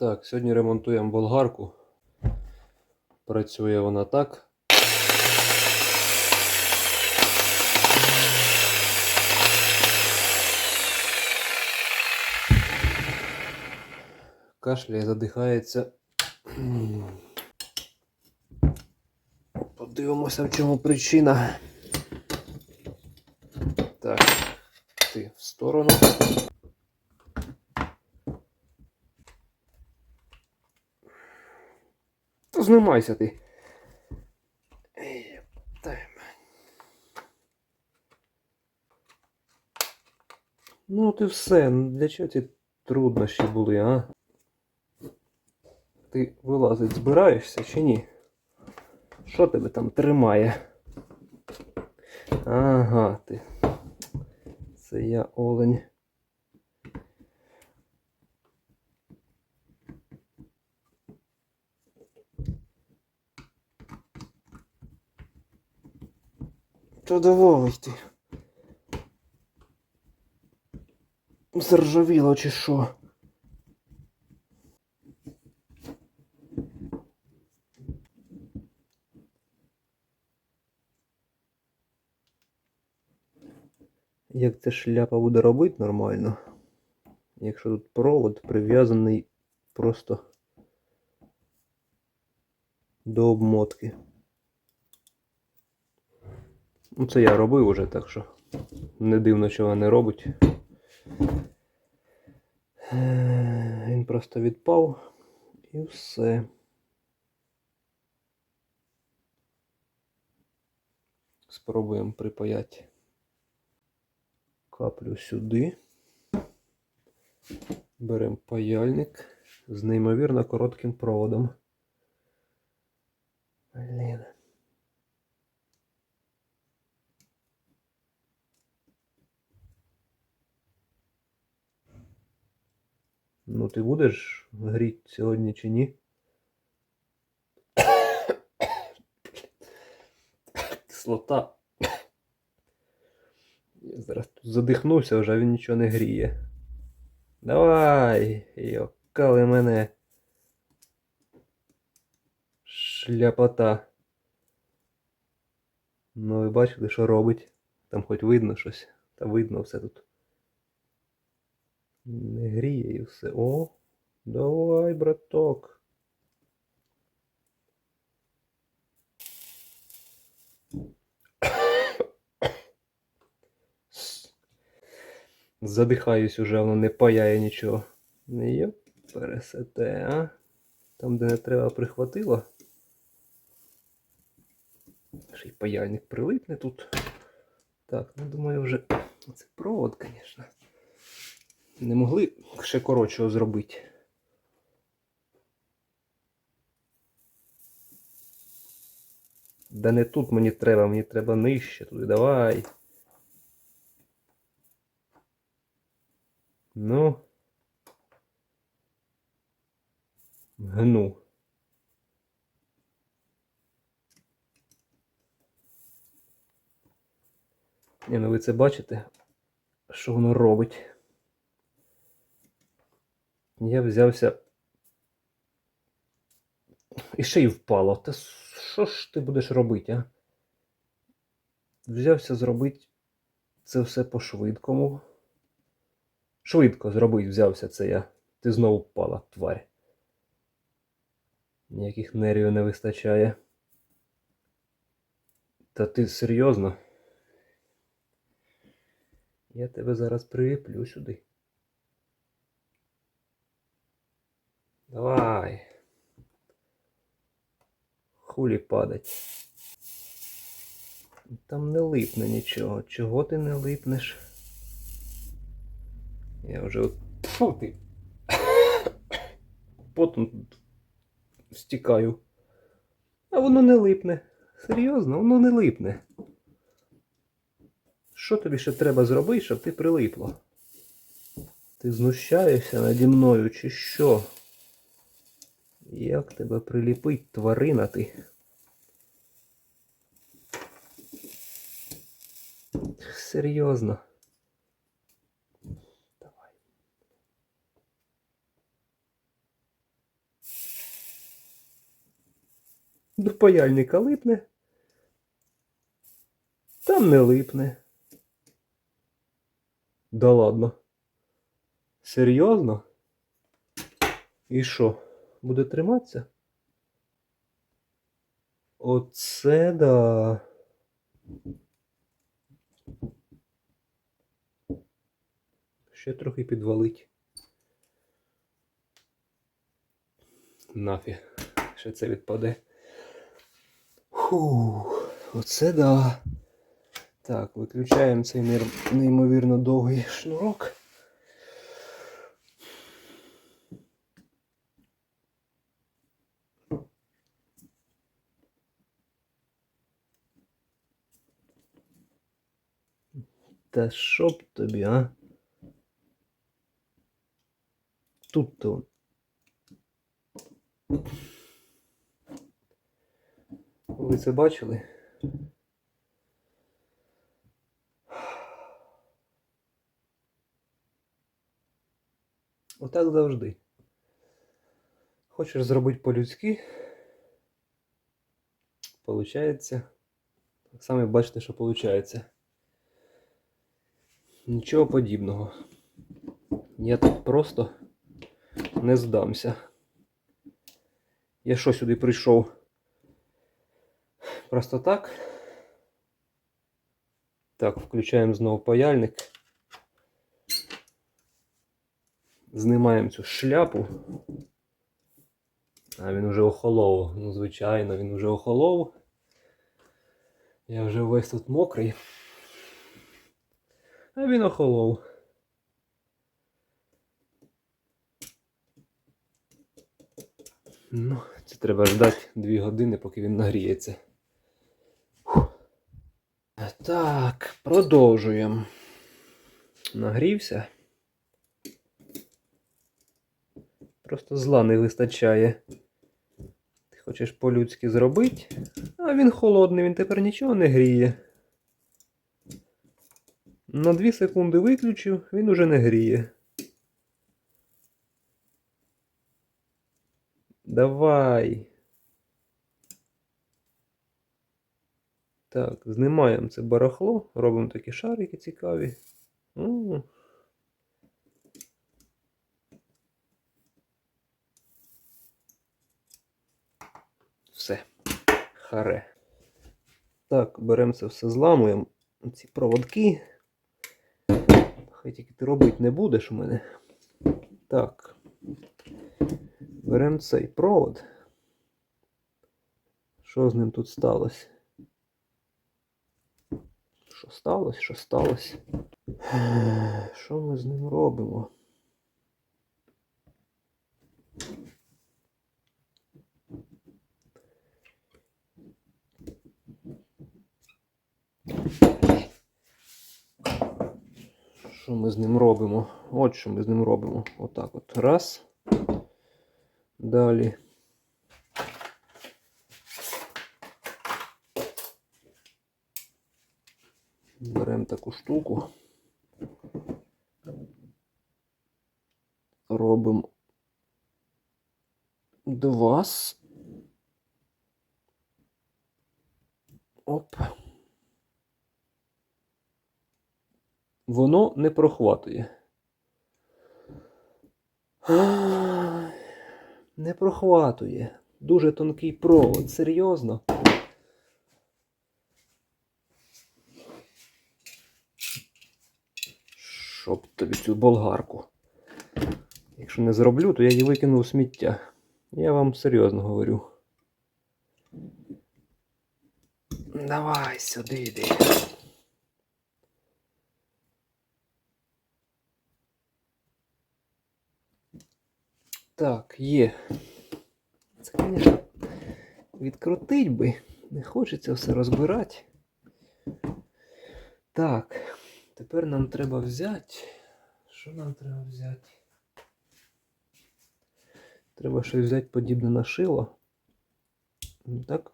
Так, сьогодні ремонтуємо болгарку. Працює вона так. Кашляє, задихається. Подивимося, в чому причина. Так, ти в сторону. Знімайся ти. Ну ти все, ну, для чого ці труднощі були, а? Ти вилазить збираєшся чи ні? Що тебе там тримає? Ага, ти. Це я олень. Та давай. Заржавіло чи що? Як ця шляпа буде робити нормально? Якщо тут провод прив'язаний просто до обмотки. Ну, це я робив уже, так що не дивно, що вона не робить. Е, Він просто відпав і все. Спробуємо припаяти. Каплю сюди. Беремо паяльник з неймовірно коротким проводом. Блін. Ну, ти будеш гріти сьогодні чи ні? Кислота. Я зараз тут задихнувся, вже він нічого не гріє. Давай, йокали мене. Шляпота. Ну, ви бачили, що робить? Там хоч видно щось. Та видно все тут. Не гріє і все. О, давай, браток. Задихаюсь уже, воно не паяє нічого. Не йоп, пересете, а? Там, де не треба, прихватило. Ще й паяльник прилипне тут. Так, ну думаю, вже це провод, звісно. Не могли ще коротшого зробити. Да не тут мені треба, мені треба нижче туди. Давай. Ну. Гну. Ні, ну ви це бачите, що воно робить. Я взявся. І ще й впало. Та що ж ти будеш робити, а? Взявся зробити це все по-швидкому. Швидко зробити взявся це я. Ти знову впала, тварь. Ніяких нервів не вистачає. Та ти серйозно? Я тебе зараз приліплю сюди. Давай. Хулі падать. Там не липне нічого. Чого ти не липнеш? Я вже от... Фу ти. Потім стікаю. А воно не липне. Серйозно, воно не липне. Що тобі ще треба зробити, щоб ти прилипло? Ти знущаєшся наді мною, чи що? Як тебе приліпить, тварина ти? серйозно. Давай. До паяльника липне. Там не липне. Да ладно. Серйозно? І що? Буде триматися? Оце да. Ще трохи підвалить. Нафіг. Ще це відпаде. Фух, оце да. Так, виключаємо цей неймовірно довгий шнурок. Та що б тобі, а? Тут то. Ви це бачили? Отак завжди. Хочеш зробити по-людськи, получається. Так само бачите, що получається. Нічого подібного. Я так просто не здамся. Я що сюди прийшов? Просто так. Так, включаємо знову паяльник. Знімаємо цю шляпу. А він вже охолов. Ну, звичайно, він вже охолов. Я вже весь тут мокрий. А він охолов. Ну, це треба ждати 2 години, поки він нагріється. Так, продовжуємо. Нагрівся. Просто зла не вистачає. Ти хочеш по-людськи зробити, а він холодний, він тепер нічого не гріє. На 2 секунди виключив, він уже не гріє. Давай. Так, знімаємо це барахло, робимо такі шарики цікаві. М. Все. Харе. Так, беремо це все, зламуємо. Ці проводки. Хай тільки ти робити не будеш у мене. Так. Беремо цей провод. Що з ним тут сталося? Що сталося? Що сталося? Що ми з ним робимо? Що ми з ним робимо? От що ми з ним робимо. Отак от. Раз. Далі. Беремо таку штуку. Робимо два. Оп. Воно не прохватує. Не прохватує. Дуже тонкий провод, серйозно. Щоб тобі цю болгарку. Якщо не зроблю, то я її викину у сміття. Я вам серйозно говорю. Давай сюди йди. Так, є. Це, звісно, відкрутить би. Не хочеться все розбирати. Так, тепер нам треба взяти. Що нам треба взяти? Треба щось взяти подібне на шило. Так.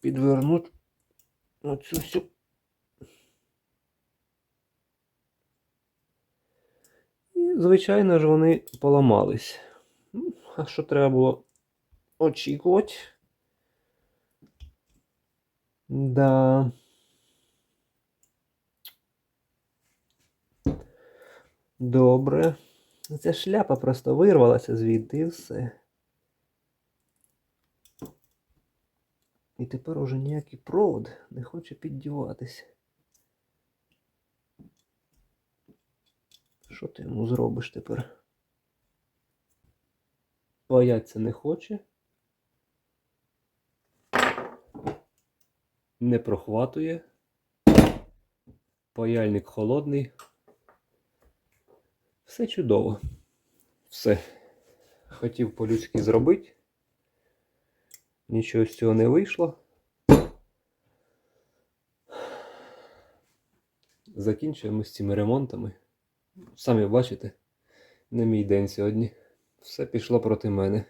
Підвернути оцю всю. Звичайно ж, вони поламались. Ну, А що треба було очікувати. Да. Добре. Ця шляпа просто вирвалася звідти і все. І тепер уже ніякий провод не хоче піддіватися. Що ти йому зробиш тепер? Бояться не хоче. Не прохватує. Паяльник холодний. Все чудово. Все. Хотів по-людськи зробити. Нічого з цього не вийшло. Закінчуємо з цими ремонтами. Самі бачите, не мій день сьогодні. Все пішло проти мене.